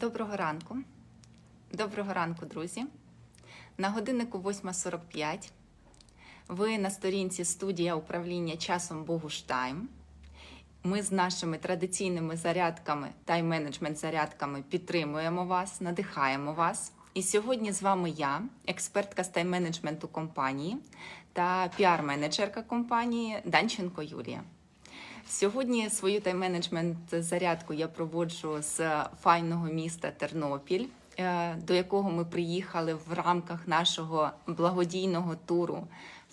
Доброго ранку. Доброго ранку, друзі. На годиннику 8.45. Ви на сторінці студія управління часом Богуштайм. Ми з нашими традиційними зарядками, тайм-менеджмент зарядками підтримуємо вас, надихаємо вас. І сьогодні з вами я, експертка з тайм-менеджменту компанії та піар-менеджерка компанії Данченко Юлія. Сьогодні свою тайм-менеджмент зарядку я проводжу з файного міста Тернопіль, е, до якого ми приїхали в рамках нашого благодійного туру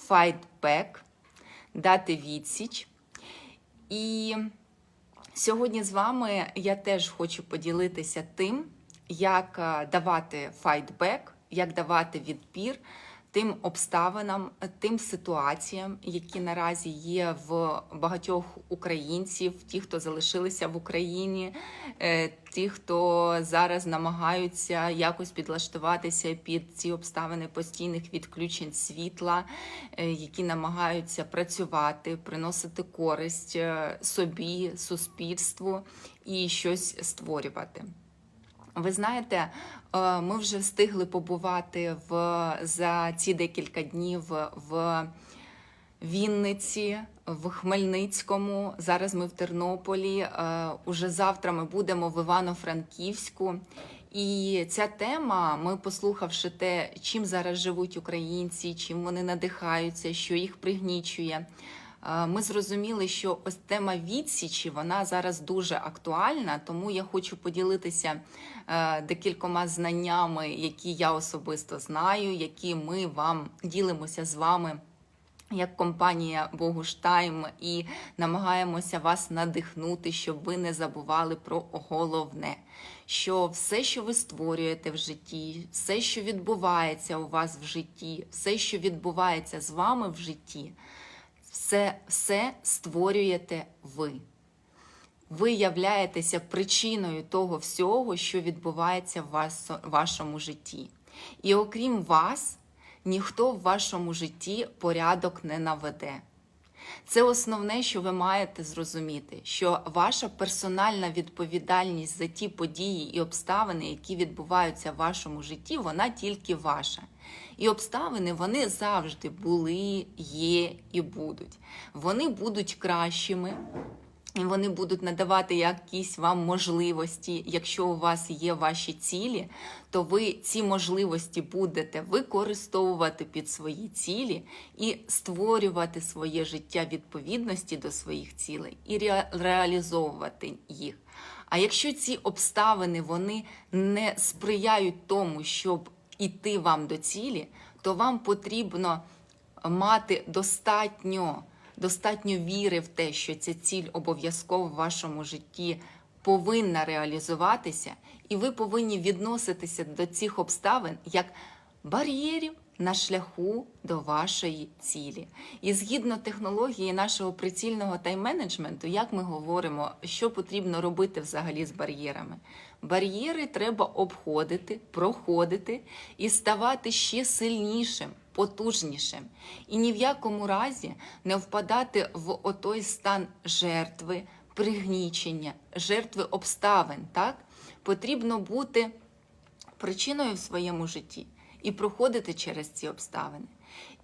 Fight Back, дати відсіч. І сьогодні з вами я теж хочу поділитися тим, як е, давати файтбек, як давати відпір тим обставинам, тим ситуаціям, які наразі є в багатьох українців, ті, хто залишилися в Україні, е, ті, хто зараз намагаються якось підлаштуватися під ці обставини постійних відключень світла, е, які намагаються працювати, приносити користь е, собі, суспільству і щось створювати. Ви знаєте, е, ми вже встигли побувати в, за ці декілька днів в Вінниці, в Хмельницькому. Зараз ми в Тернополі. е, Уже завтра ми будемо в Івано-Франківську. І ця тема, ми послухавши те, чим зараз живуть українці, чим вони надихаються, що їх пригнічує. Ми зрозуміли, що ось тема відсічі вона зараз дуже актуальна, тому я хочу поділитися е, декількома знаннями, які я особисто знаю, які ми вам ділимося з вами. Як компанія Богуштайм і намагаємося вас надихнути, щоб ви не забували про головне, що все, що ви створюєте в житті, все, що відбувається у вас в житті, все, що відбувається з вами в житті, все, все створюєте ви. Ви являєтеся причиною того всього, що відбувається в вашому житті. І окрім вас, ніхто в вашому житті порядок не наведе. Це основне, що ви маєте зрозуміти, що ваша персональна відповідальність за ті події і обставини, які відбуваються в вашому житті, вона тільки ваша. І обставини вони завжди були, є і будуть. Вони будуть кращими. І вони будуть надавати якісь вам можливості. Якщо у вас є ваші цілі, то ви ці можливості будете використовувати під свої цілі і створювати своє життя відповідності до своїх цілей і ре- реалізовувати їх. А якщо ці обставини вони не сприяють тому, щоб іти вам до цілі, то вам потрібно мати достатньо достатньо віри в те, що ця ціль обов'язково в вашому житті повинна реалізуватися, і ви повинні відноситися до цих обставин як бар'єрів на шляху до вашої цілі. І згідно технології нашого прицільного тайм-менеджменту, як ми говоримо, що потрібно робити взагалі з бар'єрами? Бар'єри треба обходити, проходити і ставати ще сильнішим потужнішим. І ні в якому разі не впадати в отой стан жертви, пригнічення, жертви обставин. Так? Потрібно бути причиною в своєму житті і проходити через ці обставини.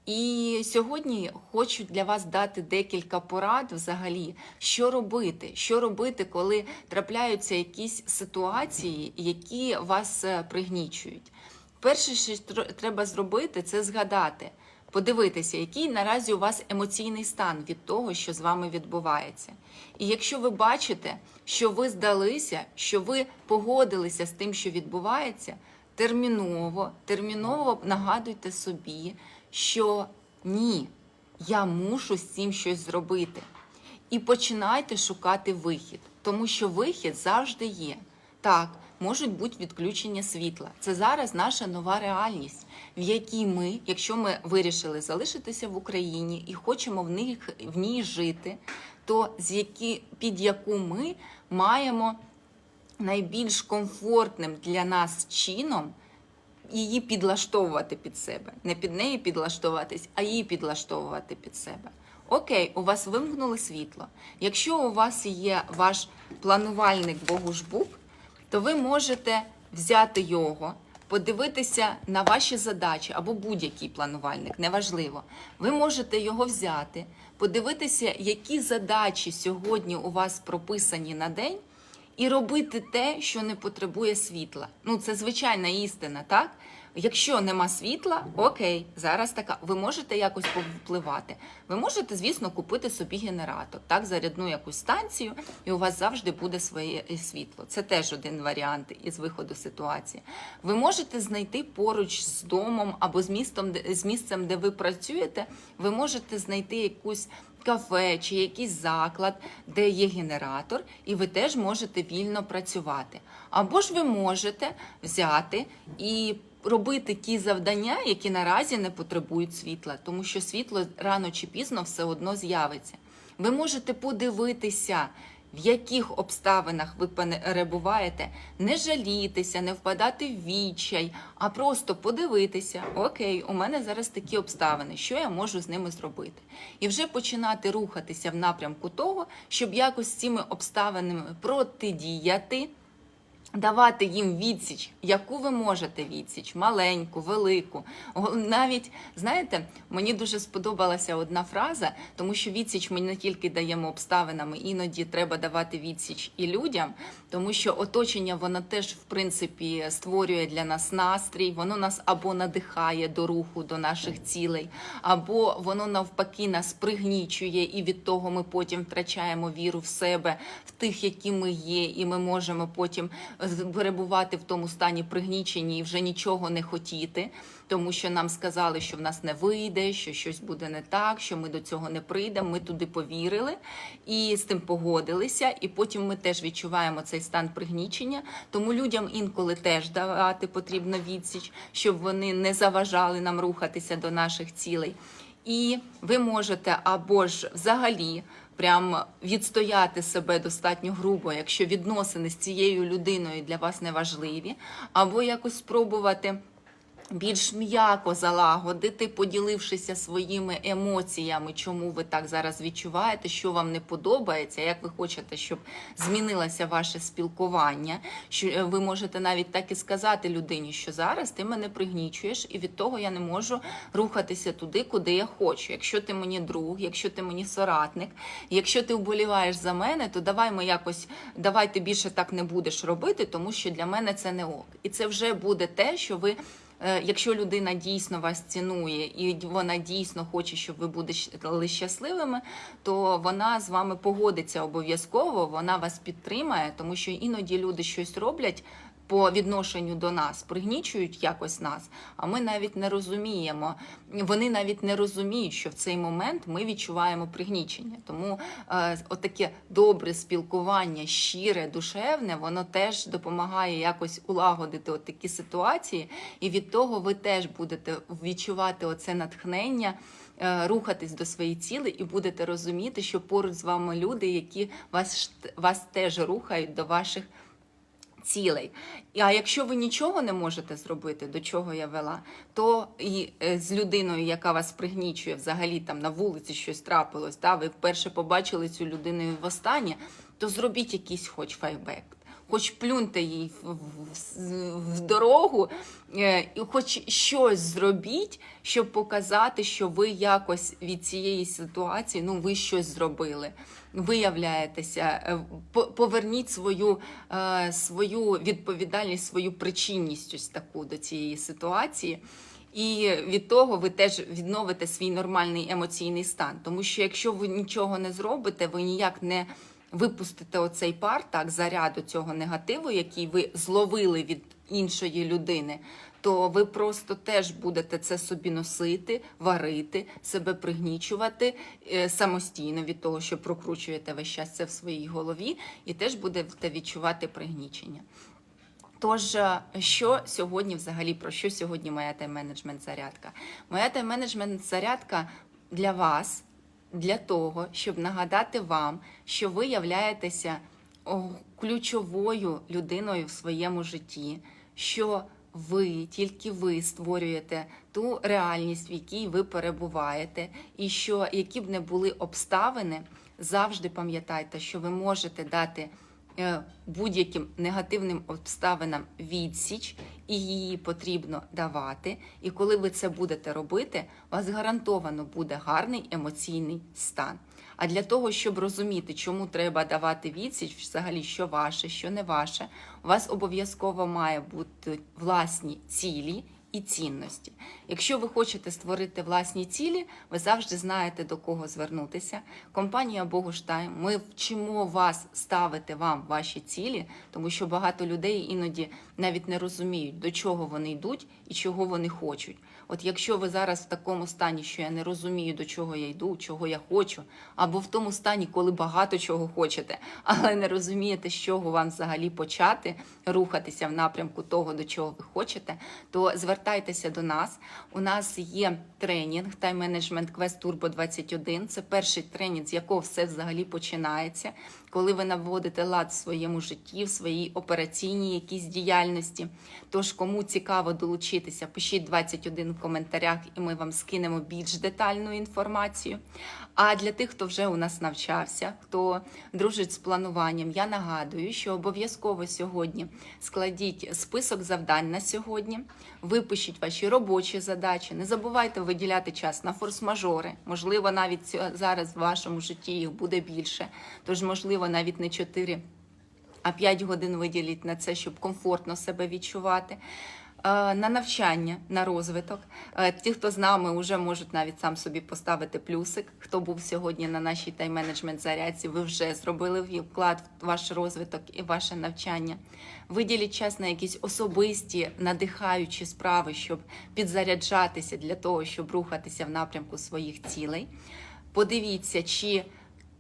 І сьогодні хочу для вас дати декілька порад взагалі, що робити, що робити, коли трапляються якісь ситуації, які вас е, пригнічують. Перше, що треба зробити, це згадати, подивитися, який наразі у вас емоційний стан від того, що з вами відбувається. І якщо ви бачите, що ви здалися, що ви погодилися з тим, що відбувається, терміново, терміново нагадуйте собі, що ні, я мушу з цим щось зробити. І починайте шукати вихід, тому що вихід завжди є. Так, можуть бути відключення світла. Це зараз наша нова реальність, в якій ми, якщо ми вирішили залишитися в Україні і хочемо в них в ній жити, то з які під яку ми маємо найбільш комфортним для нас чином її підлаштовувати під себе. Не під неї підлаштовуватись, а її підлаштовувати під себе. Окей, у вас вимкнули світло. Якщо у вас є ваш планувальник Богушбук, то ви можете взяти його, подивитися на ваші задачі або будь-який планувальник, неважливо. Ви можете його взяти, подивитися, які задачі сьогодні у вас прописані на день, і робити те, що не потребує світла. Ну, це звичайна істина, так? Якщо нема світла, окей, зараз така. Ви можете якось повпливати. Ви можете, звісно, купити собі генератор, так, зарядну якусь станцію, і у вас завжди буде своє е, світло. Це теж один варіант із виходу ситуації. Ви можете знайти поруч з домом або з містом, з місцем, де ви працюєте, ви можете знайти якусь кафе чи якийсь заклад, де є генератор, і ви теж можете вільно працювати. Або ж ви можете взяти і робити ті завдання, які наразі не потребують світла, тому що світло рано чи пізно все одно з'явиться. Ви можете подивитися. В яких обставинах ви перебуваєте, не жалітися, не впадати в відчай, а просто подивитися: окей, у мене зараз такі обставини, що я можу з ними зробити, і вже починати рухатися в напрямку того, щоб якось з цими обставинами протидіяти. Давати їм відсіч, яку ви можете відсіч, маленьку, велику. Навіть знаєте, мені дуже сподобалася одна фраза, тому що відсіч ми не тільки даємо обставинами, іноді треба давати відсіч і людям, тому що оточення воно теж в принципі створює для нас настрій, воно нас або надихає до руху, до наших цілей, або воно навпаки нас пригнічує, і від того ми потім втрачаємо віру в себе, в тих, які ми є, і ми можемо потім з- перебувати в тому стані пригнічені і вже нічого не хотіти, тому що нам сказали, що в нас не вийде, що щось буде не так, що ми до цього не прийдемо. Ми туди повірили і з тим погодилися. І потім ми теж відчуваємо цей стан пригнічення. Тому людям інколи теж давати потрібно відсіч, щоб вони не заважали нам рухатися до наших цілей. І ви можете або ж взагалі прям відстояти себе достатньо грубо, якщо відносини з цією людиною для вас не важливі, або якось спробувати. Більш м'яко залагодити, поділившися своїми емоціями, чому ви так зараз відчуваєте, що вам не подобається, як ви хочете, щоб змінилося ваше спілкування. Що е, ви можете навіть так і сказати людині, що зараз ти мене пригнічуєш, і від того я не можу рухатися туди, куди я хочу. Якщо ти мені друг, якщо ти мені соратник, якщо ти вболіваєш за мене, то давай ми якось давай ти більше так не будеш робити, тому що для мене це не ок. І це вже буде те, що ви. Е, Якщо людина дійсно вас цінує і вона дійсно хоче, щоб ви були щасливими, то вона з вами погодиться обов'язково, вона вас підтримає, тому що іноді люди щось роблять по відношенню до нас, пригнічують якось нас, а ми навіть не розуміємо. Вони навіть не розуміють, що в цей момент ми відчуваємо пригнічення. Тому е, отаке добре спілкування, щире, душевне, воно теж допомагає якось улагодити такі ситуації, і від того ви теж будете відчувати оце натхнення. е, Рухатись до своєї цілі і будете розуміти, що поруч з вами люди, які вас, вас теж рухають до ваших цілей. А якщо ви нічого не можете зробити, до чого я вела, то і е, з людиною, яка вас пригнічує, взагалі там на вулиці щось трапилось, та ви вперше побачили цю людину в востаннє, то зробіть якийсь хоч файбек. Хоч плюньте їй в, дорогу, е, і хоч щось зробіть, щоб показати, що ви якось від цієї ситуації ну ви щось зробили. Виявляєтеся, е, поверніть свою, е, свою відповідальність, свою причинність ось таку до цієї ситуації. І від того ви теж відновите свій нормальний емоційний стан. Тому що якщо ви нічого не зробите, ви ніяк не випустите оцей пар, так, заряду цього негативу, який ви зловили від іншої людини, то ви просто теж будете це собі носити, варити, себе пригнічувати е, самостійно від того, що прокручуєте весь час це в своїй голові, і теж будете відчувати пригнічення. Тож, е, що сьогодні взагалі про що сьогодні моя тайм-менеджмент зарядка? Моя тайм-менеджмент зарядка для вас, для того, щоб нагадати вам, що ви являєтеся ключовою людиною в своєму житті, що ви, тільки ви створюєте ту реальність, в якій ви перебуваєте, і що які б не були обставини, завжди пам'ятайте, що ви можете дати будь-яким негативним обставинам відсіч, і її потрібно давати. І коли ви це будете робити, у вас гарантовано буде гарний емоційний стан. А для того, щоб розуміти, чому треба давати відсіч, взагалі, що ваше, що не ваше, у вас обов'язково має бути власні цілі і цінності. Якщо ви хочете створити власні цілі, ви завжди знаєте до кого звернутися. Компанія Богуштайм, ми вчимо вас ставити вам ваші цілі, тому що багато людей іноді навіть не розуміють, до чого вони йдуть і чого вони хочуть. От якщо ви зараз в такому стані, що я не розумію, до чого я йду, чого я хочу, або в тому стані, коли багато чого хочете, але не розумієте, з чого вам взагалі почати рухатися в напрямку того, до чого ви хочете, то звертайтеся до нас. У нас є тренінг тайм менеджмент квест Турбо 21. Це перший тренінг, з якого все взагалі починається. Коли ви наводите лад в своєму житті, в своїй операційній якійсь діяльності. Тож, кому цікаво долучитися, пишіть 21 в коментарях, і ми вам скинемо більш детальну інформацію. А для тих, хто вже у нас навчався, хто дружить з плануванням, я нагадую, що обов'язково сьогодні складіть список завдань на сьогодні, випишіть ваші робочі задачі. Не забувайте виділяти час на форс-мажори. Можливо, навіть зараз в вашому житті їх буде більше. Тож, можливо, навіть не 4 а 5 годин виділіть на це, щоб комфортно себе відчувати. Е, На навчання, на розвиток. Е, Ті, хто з нами, вже можуть навіть сам собі поставити плюсик. Хто був сьогодні на нашій тайм-менеджмент зарядці, ви вже зробили вклад в ваш розвиток і ваше навчання. Виділіть час на якісь особисті, надихаючі справи, щоб підзаряджатися для того, щоб рухатися в напрямку своїх цілей. Подивіться, чи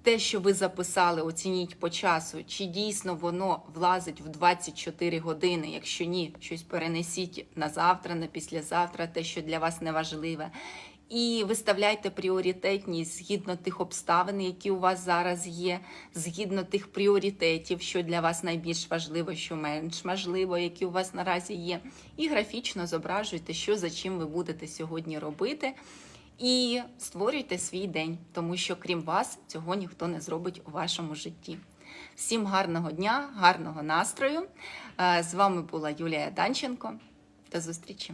те, що ви записали, оцініть по часу, чи дійсно воно влазить в 24 години. Якщо ні, щось перенесіть на завтра, на післязавтра, те, що для вас не важливе. І виставляйте пріоритетність згідно тих обставин, які у вас зараз є, згідно тих пріоритетів, що для вас найбільш важливо, що менш важливо, які у вас наразі є. І графічно зображуйте, що за чим ви будете сьогодні робити. І створюйте свій день, тому що крім вас цього ніхто не зробить у вашому житті. Всім гарного дня, гарного настрою. Е, З вами була Юлія Данченко. До зустрічі!